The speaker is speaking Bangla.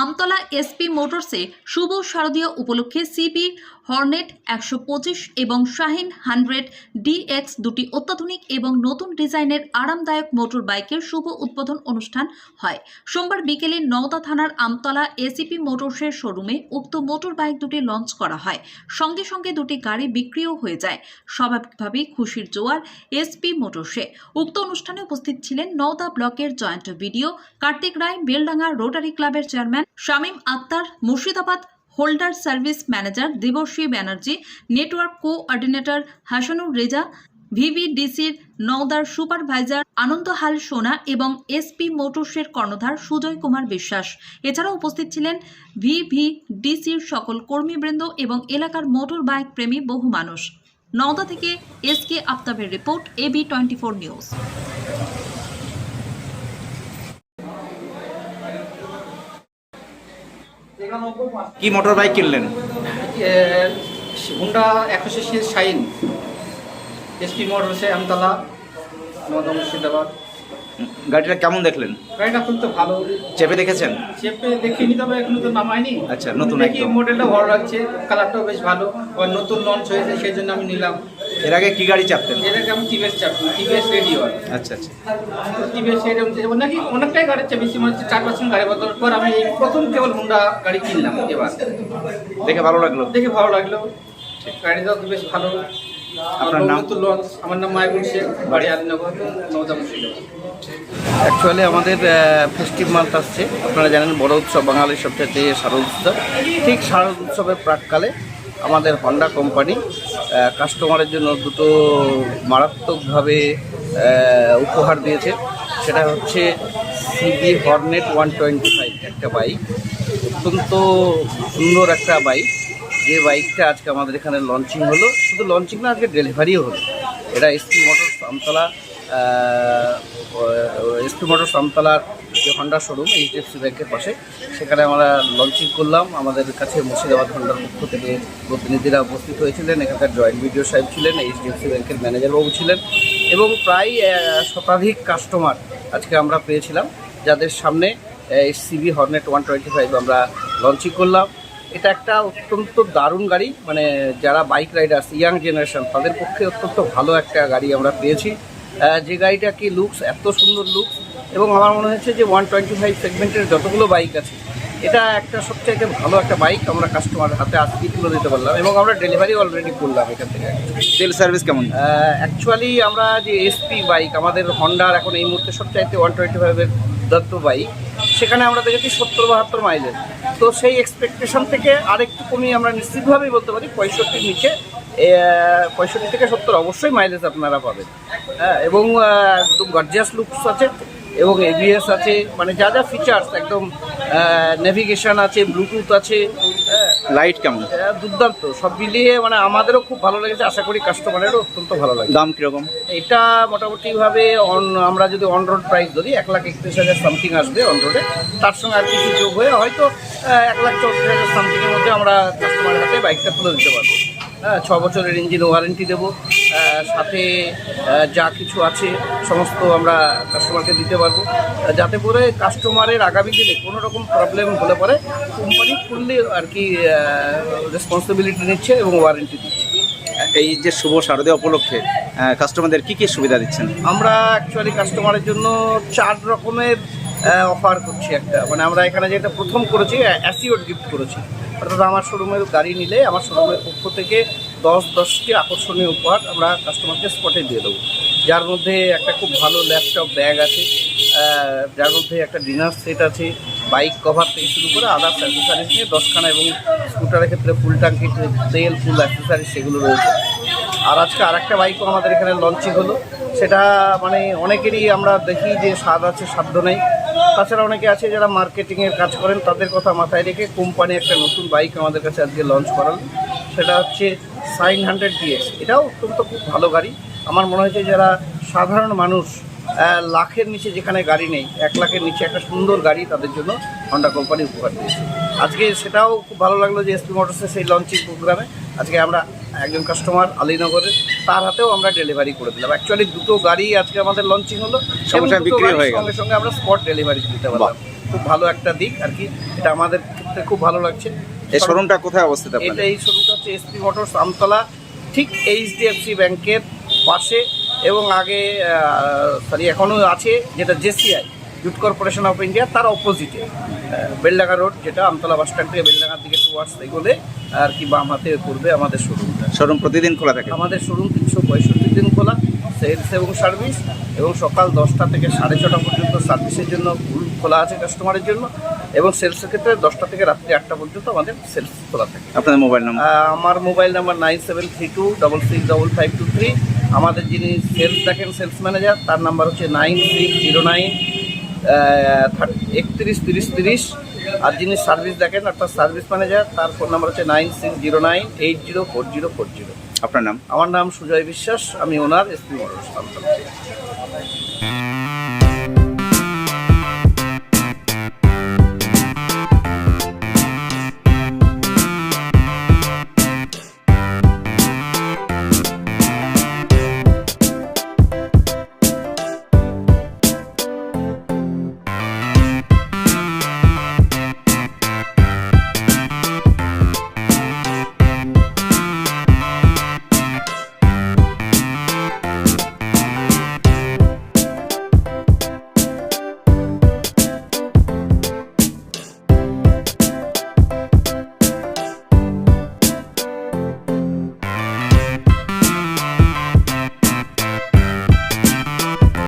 আমতলা এসপি মোটরসে শুভ শারদীয় উপলক্ষে সিবি হর্নেট একশো পঁচিশ এবং শাহিন হান্ড্রেড ডিএক্স দুটি অত্যাধুনিক এবং নতুন ডিজাইনের আরামদায়ক মোটর বাইকের শুভ উদ্বোধন অনুষ্ঠান হয়। সোমবার বিকেলে নওদা থানার আমতলা এসিপি মোটরসের শোরুমে উক্ত মোটর বাইক দুটি লঞ্চ করা হয়। সঙ্গে সঙ্গে দুটি গাড়ি বিক্রিও হয়ে যায়। স্বাভাবিকভাবেই খুশির জোয়ার এসপি মোটরসে। উক্ত অনুষ্ঠানে উপস্থিত ছিলেন নওদা ব্লকের joint BDO, Kartik Roy, Beldanga rotary ক্লাবের chairman Shamim Akhtar, Murshidabad holder service manager Debashree Banerjee, network coordinator Hasanur Reza, ভিভিডিসির নওদার সুপারভাইজার আনন্দহাল সোনা এবং এসপি মোটরসের কর্ণধার সুজয় কুমার বিশ্বাস। এছাড়াও উপস্থিত ছিলেন ভিভিডিসির সকল কর্মীবৃন্দ এবং এলাকার মোটর বাইক প্রেমী বহু মানুষ। নওদা থেকে S K আফতাবের report AB twenty four news. কি মোটর বাইক কিনলেন? হুন্ডা একশো সিসির শাইন এসপি মোটরসে আমতলা মুর্শিদাবাদ। গাড়িটা কেমন দেখলেন? গাড়িটা খুব তো ভালো। চেপে দেখেছেন? চেপে দেখিনি তবে এখনও তো নামায়নি। আচ্ছা, নতুন একদম। মডেলটা ভালো লাগছে কালারটাও বেশ ভালো নতুন লঞ্চ হয়েছে সেই জন্য আমি নিলাম। এর আগে কি গাড়ি চাপতেন? এটাকে আমি টিভিএস চাপি টিভিএস রেডিও আচ্ছা আচ্ছা। টিভিএস রেডিও নাকি অনেকটাই গাড়ি চেপেছি মনে হচ্ছে চার পার্সেন্ট গাড়ি বদলার পর আমি এই প্রথম কেবল হুন্ডা গাড়ি কিনলাম এবার। দেখে ভালো লাগল? দেখে ভালো লাগল। গাড়িটাও বেশ ভালো। আপনার নাম? তো লঞ্চ আমার নাম মায়াগুল শেখ বাড়ি আদিনগর নওদা অ্যাকচুয়ালি আমাদের ফেস্টিভ মান্থ আসছে। আপনারা জানেন বড় উৎসব বাঙালির সবচেয়ে শারদ উৎসব। ঠিক শারদ উৎসবের প্রাককালে আমাদের হন্ডা কোম্পানি কাস্টমারের জন্য দুটো মারাত্মকভাবে উপহার দিয়েছে। সেটা হচ্ছে CB Hornet one twenty five একটা বাইক অত্যন্ত সুন্দর একটা বাইক যে বাইকটা আজকে আমাদের এখানে লঞ্চিং হলো, শুধু লঞ্চিং না, আজকে ডেলিভারিও হলো। এটা SP motor Amtala SP motor আমতলার যে হন্ডা শোরুম এইচডিএফসি ব্যাংকের পাশে। সেখানে আমরা লঞ্চিং করলাম। আমাদের কাছে মুর্শিদাবাদ হন্ডার পক্ষ থেকে প্রতিনিধিরা উপস্থিত হয়েছিলেন। এখানকার জয়েন্ট বিডিও সাহেব ছিলেন এইচডিএফসি ব্যাংকের ম্যানেজারবাবু ছিলেন। এবং প্রায় শতাধিক কাস্টমার আজকে আমরা পেয়েছিলাম, যাদের সামনে CB Hornet one twenty five আমরা লঞ্চিং করলাম। এটা একটা অত্যন্ত দারুণ গাড়ি। মানে যারা বাইক রাইডার্স ইয়াং জেনারেশন তাদের পক্ষে অত্যন্ত ভালো একটা গাড়ি আমরা পেয়েছি। যে গাড়িটা কি লুকস এত সুন্দর লুকস এবং আমার মনে হচ্ছে যে ওয়ান টোয়েন্টি ফাইভ সেগমেন্টের যতগুলো বাইক আছে এটা একটা সবচেয়ে ভালো একটা বাইক আমরা কাস্টমার হাতে আজকে তুলে দিতে পারলাম এবং আমরা ডেলিভারি অলরেডি করলাম এখান থেকে। তেল সার্ভিস কেমন? অ্যাকচুয়ালি আমরা যে এসপি বাইক আমাদের হন্ডার এখন এই মুহূর্তে সবচাইতে ওয়ান টোয়েন্টি ফাইভের দত্ত বাইক সেখানে আমরা দেখেছি সত্তর বাহাত্তর মাইলেজ তো সেই এক্সপেকটেশন থেকে আরেকটু কমিয়ে আমরা নিশ্চিতভাবেই বলতে পারি পঁয়ষট্টির নিচে পঁয়ষট্টি থেকে সত্তর অবশ্যই মাইলেজ আপনারা পাবেন। হ্যাঁ এবং একদম গর্জিয়াস লুকস আছে এবং এবিএস আছে। মানে যা যা ফিচার্স একদম নেভিগেশন আছে ব্লুটুথ আছে হ্যাঁ, লাইট কেমন? দুর্দান্ত। সব মিলিয়ে মানে আমাদেরও খুব ভালো লেগেছে। আশা করি কাস্টমারেরও অত্যন্ত ভালো লাগে দাম কীরকম? এটা মোটামুটিভাবে অন আমরা যদি অন রোড প্রাইস ধরি এক লাখ একত্রিশ হাজার সামথিং আসবে অন রোডে তার সঙ্গে আর কিছু যোগ হয়ে হয়তো এক লাখ চৌত্রিশ হাজার সামথিংয়ের মধ্যে আমরা কাস্টমারের হাতে বাইকটা তুলে দিতে পারব। হ্যাঁ ছ বছরের ইঞ্জিন ওয়ারেন্টি দেবো। সাথে যা কিছু আছে সমস্ত আমরা কাস্টমারকে দিতে পারব। যাতে করে কাস্টমারের আগামী দিনে কোনো রকম প্রবলেম হলে পরে কোম্পানি ফুললি আর কি রেসপন্সিবিলিটি নিচ্ছে এবং ওয়ারেন্টি দিচ্ছে। এই যে শুভ শারদীয় উপলক্ষে কাস্টমারদের কি কি সুবিধা দিচ্ছেন? আমরা অ্যাকচুয়ালি কাস্টমারের জন্য চার রকমের অফার করছি একটা। মানে আমরা এখানে যেটা প্রথম করেছি অ্যাসিওর গিফট করেছি। অর্থাৎ আমার শোরুমের গাড়ি নিলে আমার শোরুমের পক্ষ থেকে দশ, দশটি আকর্ষণীয় উপহার আমরা কাস্টমারকে স্পটে দিয়ে দেবো। যার মধ্যে একটা খুব ভালো ল্যাপটপ ব্যাগ আছে যার মধ্যে একটা ডিনার সেট আছে বাইক কভার থেকে শুরু করে আদার্স অ্যাক্সেসারিজ নিয়ে দশখানা এবং স্কুটারের ক্ষেত্রে ফুল ট্যাঙ্কি তেল ফুল অ্যাক্সেসারিজ সেগুলো রয়েছে। আর আজকে আরেকটা বাইকও আমাদের এখানে লঞ্চিং হলো। সেটা মানে অনেকেরই আমরা দেখি যে স্বাদ আছে সাধ্য নেই। তাছাড়া অনেকে আছে যারা মার্কেটিংয়ের কাজ করেন, তাদের কথা মাথায় রেখে কোম্পানি একটা নতুন বাইক আমাদের কাছে আজকে লঞ্চ করাল। সেটা হচ্ছে সাইন হান্ড্রেড ডিএক্স এটাও অত্যন্ত খুব ভালো গাড়ি। আমার মনে হয়েছে যারা সাধারণ মানুষ লাখের নিচে যেখানে গাড়ি নেই, এক লাখের নিচে একটা সুন্দর গাড়ি তাদের জন্য হন্ডা কোম্পানি উপহার দিয়েছে। আজকে সেটাও খুব ভালো লাগল যে এসপি মোটরসের সেই লঞ্চিং প্রোগ্রামে আজকে আমরা একজন কাস্টমার আলীনগরের তার হাতেও আমরা ডেলিভারি করে দিলাম। অ্যাকচুয়ালি দুটো গাড়ি আজকে আমাদের লঞ্চিং হলো সঙ্গে সঙ্গে আমরা স্পট ডেলিভারি দিতে পারলাম। খুব ভালো একটা দিক আর কি এটা আমাদের ক্ষেত্রে খুব ভালো লাগছে। এই শোরুমটা কোথায় অবস্থিত এটা এই শোরুমটা হচ্ছে এসপি মোটরস আমতলা ঠিক এইচডিএফসি ব্যাংকের পাশে এবং আগে সরি এখনও আছে যেটা JCI Jute Corporation of India তার অপোজিটে বেলডাঙ্গা রোড যেটা আমতলা বাস স্ট্যান্ড থেকে বেলডাঙ্গার দিকে টুয়ার্ডস এগোলে আর কি বাম হাতে পড়বে আমাদের শোরুমটা। শোরুম প্রতিদিন খোলা থাকে? আমাদের শোরুম তিনশো পঁয়ষট্টি দিন খোলা সেলস এবং সার্ভিস এবং সকাল দশটা থেকে সাড়ে ছটা পর্যন্ত সার্ভিসের জন্য ফুল খোলা আছে কাস্টমারের জন্য এবং সেলসের ক্ষেত্রে দশটা থেকে রাত্রি আটটা পর্যন্ত আমাদের সেলস খোলা থাকে। আপনাদের মোবাইল নম্বর আমার mobile number nine seven three two double six double five two three আমাদের যিনি সেলস দেখেন সেলস ম্যানেজার তার নাম্বার হচ্ছে নাইন সিক্স জিরো নাইন একত্রিশ তিরিশ তিরিশ। আর যিনি সার্ভিস দেখেন অর্থাৎ সার্ভিস ম্যানেজার তার ফোন নাম্বার হচ্ছে nine six zero nine eight zero four zero four zero. আপনার নাম? আমার নাম সুজয় বিশ্বাস আমি ওনার এসপি মোটরস